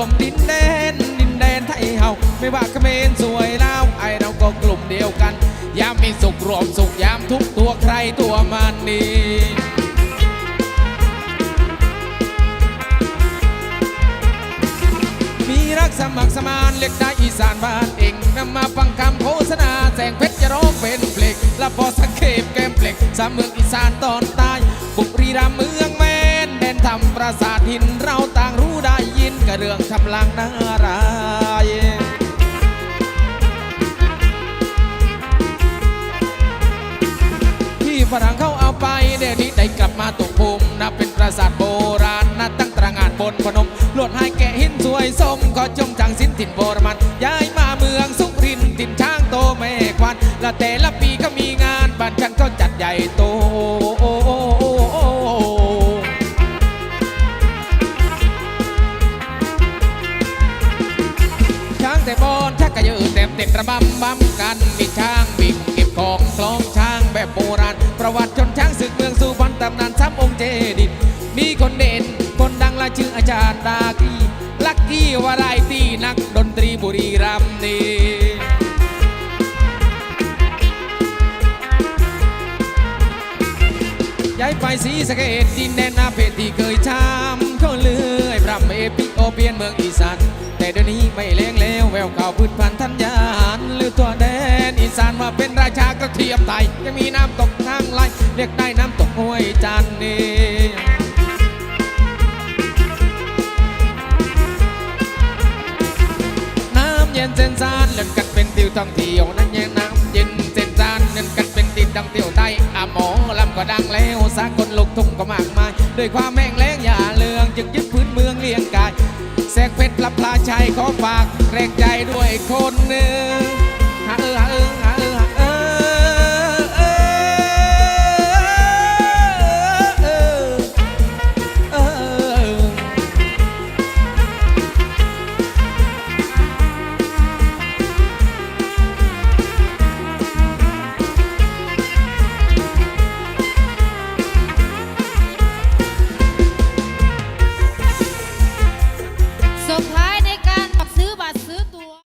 วมดินแดน ดินแดนไทยเฮาไม่ว่าเขมรสวยลาวไอเราก็กลุ่มเดียวกัน ยามมีสุขรวมสุขยามทุกตัวใครตัวมันนี่มีรักสมัครสมานเล็กได้อีสานบ้านเองนำมาฟังคำโฆษณาแสงเพชรจะร้องเป็นเพลงและพอสังเขปแก้มเพลงสามเมืองอีสานตอนใต้บุรีรัมย์เมืองแมนแดนทำปราสาทหินเราต่างรู้ได้ กระเรื่องทำลังนารายที่ฝรั่งเขาเอาไปเดี๋ยวนี้ได้กลับมาตกภูมินับเป็นปราสาทโบราณนับตั้งตระงานบนพนมลวดให้แกะหินสวยสมก็จงจังสินถิ่นโบรามันย้ายมาเมืองสุรินถิ่นช้างโตแม่ควันและแต่ละปี แต่บอนชักกระยือเต็มเต็มระบำบำกันมีช้างวิ่งเก็บของคล้องช้างแบบโบราณ ประวัติชนช้างศึกเมืองสุพรรณตำนานซ้ำองค์เจดิตมีคนเด่นคนดังและชื่ออาจารย์ดากีลักกี้วารายตีนักดนตรีบุรีรัมย์นี่ย้ายไปสีสะเกดดินแดนนาเพชรที่เคยช้ำเขาเลื่อยพรำเอปิโอเปียนเมืองอีสาน เดี๋ยวนี้ไม่เลี้ยงแล้วแววเก่าพืชพันธุ์ธัญญาหารลือตัวแดนอีสานมาเป็นราชากระเทียมไทยยังมีน้ำตกทางไหลเรียกได้น้ำตกห้วยจันนี่น้ำเย็นเส้นซานเล่นกันเป็นติวท่องเที่ยวนั่นยังน้ำเย็นเส้นซานเล่นกันเป็นติวท่องเที่ยวไทยอะหมอลำก็ดังแล้วสากลลูกทุ่งก็มากมายด้วยความแม่งแรงอย่าง ขอฝากแรงใจด้วยคนหนึ่ง